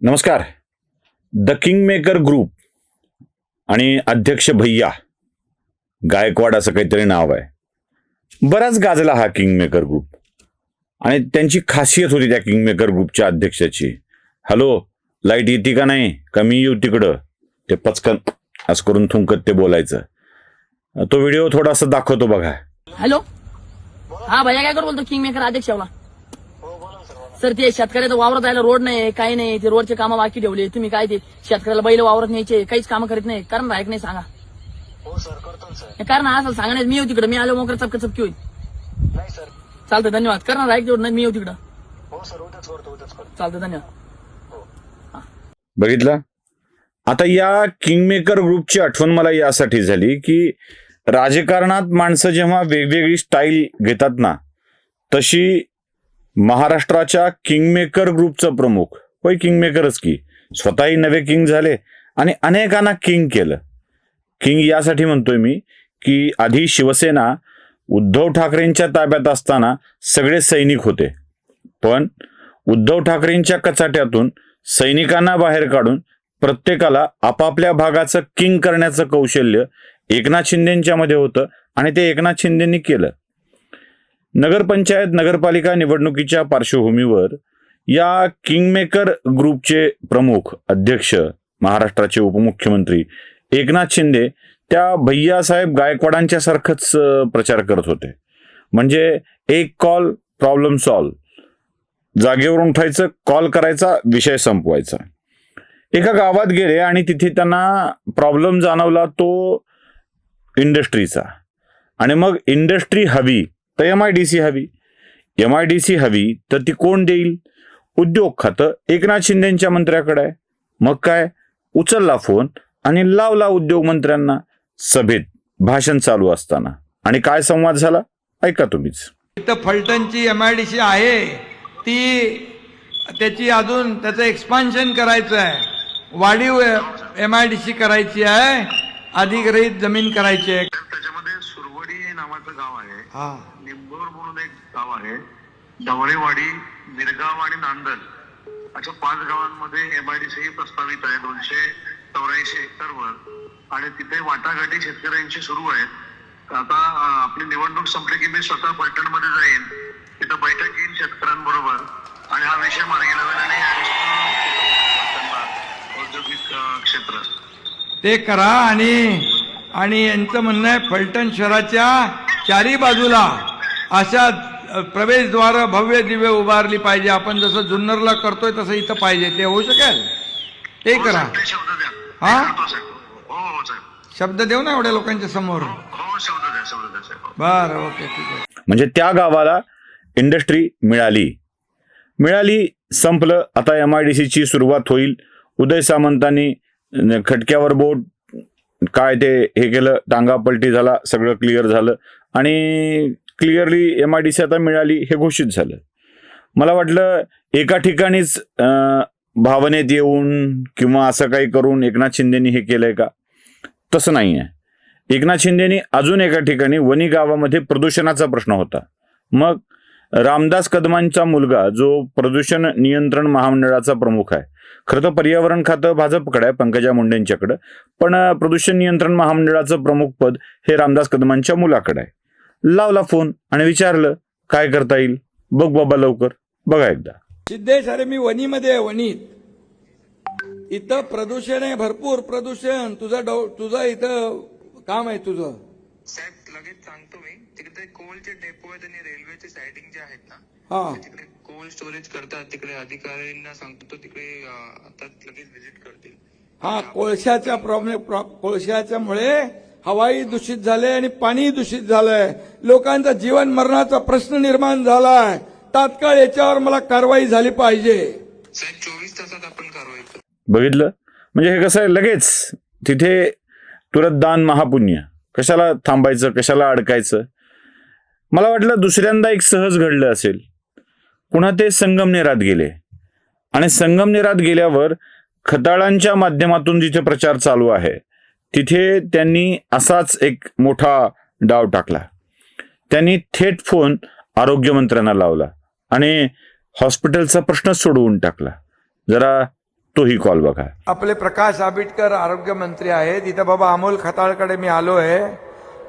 नमस्कार. The king maker group आणि अध्यक्ष भैया गायकवाड असं काहीतरी नाव आहे. बराच गाजला हा किंग मेकर ग्रुप आणि त्यांची खासियत होती त्या किंग मेकर ग्रुपच्या अध्यक्षाची. हॅलो लाइट येते का नाही? कमी येऊ तिकडं. ते पचकन असं करून थुंकत ते बोलायचं. तो व्हिडिओ थोडासा दाखवतो बघा. हॅलो हा भैया काय बोलतो? किंग मेकर अध्यक्ष सर ते शेतकऱ्याचं वावरात जायला रोड नाही काही नाही ते रोडचे कामं बाकी ठेवले. तुम्ही काय ते शेतकऱ्याला बैल वावरात न्यायचे काहीच कामं करीत नाही. कारण ऐक नाही सांगा. हो सर करतो सर. हे कारण असं सांगण्यात मी येऊ तिकडे. मी आलो मोकर चपक चपकी होईल. नाही सर. चालतं धन्यवाद. करणार ऐक तेवढं नाही मी येऊ तिकडं. हो सर उद्याच करतो उद्याच करतो. चालतं धन्यवाद. बघितलं? आता या किंगमेकर ग्रुपची आठवण मला यासाठी झाली की राजकारणात माणसं जेव्हा वेगवेगळी स्टाईल घेतात ना तशी महाराष्ट्राच्या किंगमेकर ग्रुपचं प्रमुख. होय किंगमेकरच की. स्वतःही नवे किंग झाले आणि अनेकांना किंग केलं. किंग यासाठी म्हणतोय मी की आधी शिवसेना उद्धव ठाकरेंच्या ताब्यात असताना सगळे सैनिक होते. पण उद्धव ठाकरेंच्या कचाट्यातून सैनिकांना बाहेर काढून प्रत्येकाला आपापल्या भागाचं किंग करण्याचं कौशल्य एकनाथ शिंदेच्या मध्ये होतं आणि ते एकनाथ शिंदेनी केलं. नगरपंचायत नगरपालिका निवडणुकीच्या पार्श्वभूमीवर या किंगमेकर ग्रुपचे प्रमुख अध्यक्ष महाराष्ट्राचे उपमुख्यमंत्री एकनाथ शिंदे त्या भैयासाहेब गायकवाडांच्या सारखंच प्रचार करत होते. म्हणजे एक कॉल प्रॉब्लेम सॉल्व जागेवरून उठायचं कॉल करायचा विषय संपवायचा. एका गावात गेले आणि तिथे त्यांना प्रॉब्लेम जाणवला तो इंडस्ट्रीचा. आणि मग इंडस्ट्री हवी तर एम आय डी सी हवी. एम आय डी सी हवी तर ती कोण देईल? उद्योग खातं एकनाथ शिंदेच्या मंत्र्याकडे आहे. मग काय? उचलला फोन आणि लावला उद्योग मंत्र्यांना सभेत भाषण चालू असताना. आणि काय संवाद झाला? ऐका तुम्हीच. इथं फलटणची एम आय डी सी आहे. ती त्याची अजून त्याचं एक्सपान्शन करायचं आहे. वाढीव एम आय डी सी करायची आहे. अधिग्रहित जमीन करायची आहे. त्याच्यामध्ये सुरवडी नावाचं गाव आहे. हा निंबोर म्हणून एक गाव आहे. डवळेवाडी मिरगाव आणि नांदल. अशा पाच गावांमध्ये एमआयडीसी प्रस्तावित आहे. दोनशे चौऱ्याऐंशी हेक्टरवर आणि तिथे वाटाघाटी शेतकऱ्यांची सुरू आहेत. आता आपली निवडणूक संपली की मी स्वतः पलटणमध्ये जाईन. तिथं बैठक घेईन शेतकऱ्यांबरोबर. आणि हा विषय मार्गी लावेल आणि औद्योगिक क्षेत्र. ते करा आणि आणि यांचं म्हणणं आहे फलटण शहराच्या चारी बाजूला अशा प्रवेशद्वार भव्य दिव्य उभारली पाहिजे. आपण जसं जुन्नरला करतोय तसं इथं पाहिजे. ते होऊ शकेल? ते हो, करा. हा? हो हो शब्द देऊ ना एवढ्या लोकांच्या समोर. हो शब्द द्या शब्द द्या साहेब. बरं ओके ठीक आहे. म्हणजे त्या गावाला इंडस्ट्री मिळाली. मिळाली संपलं. आता एम आय डी सीची सुरुवात होईल. उदय सामंतांनी खटक्यावर बोट काय ते हे केलं टांगा पलटी झाला सगळं क्लिअर झालं. आणि clearly M I D C आता मिळाली हे घोषित झालं. मला वाटलं एका ठिकाणीच भावनेत येऊन किंवा असं काही करून एकनाथ शिंदेनी हे केलंय का? तसं नाही आहे एकनाथ शिंदेनी अजून एका ठिकाणी वणी गावामध्ये प्रदूषणाचा प्रश्न होता. मग रामदास कदमांचा मुलगा जो प्रदूषण नियंत्रण महामंडळाचा प्रमुख आहे. खरं तर पर्यावरण खातं भाजपकडे आहे पंकजा मुंडेंच्याकडं. पण प्रदूषण नियंत्रण महामंडळाचं प्रमुख पद हे रामदास कदमांच्या मुलाकडे आहे. लावला फोन आणि विचारलं काय करता येईल? बघ बाबा लवकर. बघा एकदा. सिद्धेश अरे मी वणीमध्ये आहे वणीत. इथं प्रदूषण आहे भरपूर प्रदूषण. तुझं डौ तुझं इथं काम आहे तुझं. साहेब लगेच सांगतो मी. तिकडे कोलचे डेपो आहेत आणि रेल्वेचे सायडिंग जे आहेत ना हा. तिकडे कोल स्टोरेज करतात. तिकडे अधिकाऱ्यांना सांगतो तिकडे आता लगेच व्हिजिट करतील. हा कोळशाच्या प्रॉब्लेम कोळशाच्यामुळे हवाई दूषित झाले आणि पाणी दूषित झालंय. लोकांचा जीवन मरणाचा प्रश्न निर्माण झालाय. तात्काळ याच्यावर मला कारवाई झाली पाहिजे. चोवीस तासात आपण कारवाई करू बघितलं? म्हणजे हे कसं आहे लगेच तिथे तुरंत दान महापुण्य. कशाला थांबायचं कशाला अडकायचं? मला वाटलं दुसऱ्यांदा एक सहज घडलं असेल. पुन्हा ते संगमनेरात गेले. आणि संगमनेरात गेल्यावर खताळांच्या माध्यमातून जिथे प्रचार चालू आहे तिथे त्यांनी असाच एक मोठा डाव टाकला. त्यांनी थेट फोन आरोग्यमंत्र्यांना लावला आणि हॉस्पिटलचा प्रश्न सोडवून टाकला. जरा तोही कॉल बघा. आपले प्रकाश आंबेडकर आरोग्यमंत्री आहेत. तिथं बाबा अमोल खताळकडे मी आलो आहे.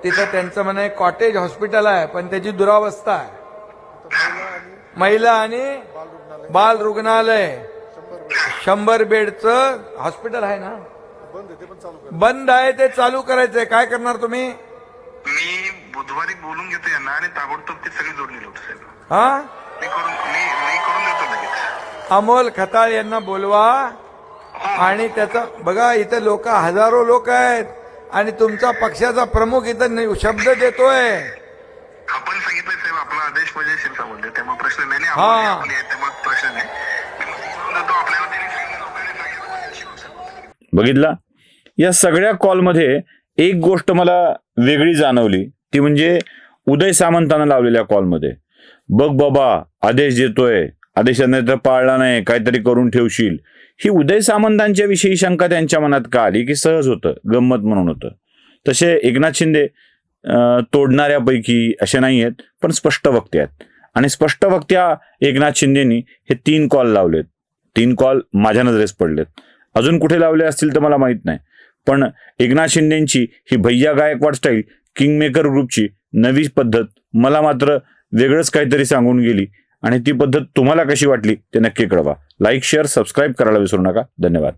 तिथं त्यांचं म्हणे कॉटेज हॉस्पिटल आहे पण त्याची दुरावस्था आहे. महिला आणि बाल रुग्णालय. शंभर बेडचं हॉस्पिटल आहे ना? बंद आहे ते चालू करायचंय. काय करणार तुम्ही? मी बुधवारी बोलून घेतो यांना आणि ताबडतोब ते सगळे जोडले होते साहेब. हा? मी करून मी मी करून देतो लगेच. अमोल खताळ यांना बोलवा. आणि त्याचा बघा इथं लोक हजारो लोक आहेत. आणि तुमचा पक्षाचा प्रमुख इथं नि- शब्द देतोय. आपण सांगितलं साहेब आपला आदेश म्हणजे शिरसावंत त्यामुळे प्रश्न नाही हा आहे त्यामुळे प्रश्न नाही मी मदत करून देतो आपल्याला त्यांनी सांगितलं लोकांनी सांगितलं शिवसेना बघितला? या सगळ्या कॉलमध्ये एक गोष्ट मला वेगळी जाणवली. ती म्हणजे उदय सामंतांना लावलेल्या कॉलमध्ये. बघ बाबा आदेश देतोय. आदेशाने तर पाळला नाही. काहीतरी करून ठेवशील. ही उदय सामंतांच्या विषयी शंका त्यांच्या मनात का आली? की सहज होतं. गंमत म्हणून होतं. तसे एकनाथ शिंदे तोडणाऱ्यापैकी असे नाही आहेत पण स्पष्ट वक्ते आहेत. आणि स्पष्ट वक्त्या एकनाथ शिंदेनी हे तीन कॉल लावलेत. तीन कॉल माझ्या नजरेस पडलेत. अजून कुठे लावले असतील तर मला माहीत नाही. पण एकनाथ शिंदेची ही भैया गायकवाड स्टाईल किंगमेकर ग्रुपची नवी पद्धत मला मात्र वेगळंच काहीतरी सांगून गेली आणि ती पद्धत तुम्हाला कशी वाटली ते नक्की कळवा. लाईक शेअर सबस्क्राईब करायला विसरू नका. धन्यवाद.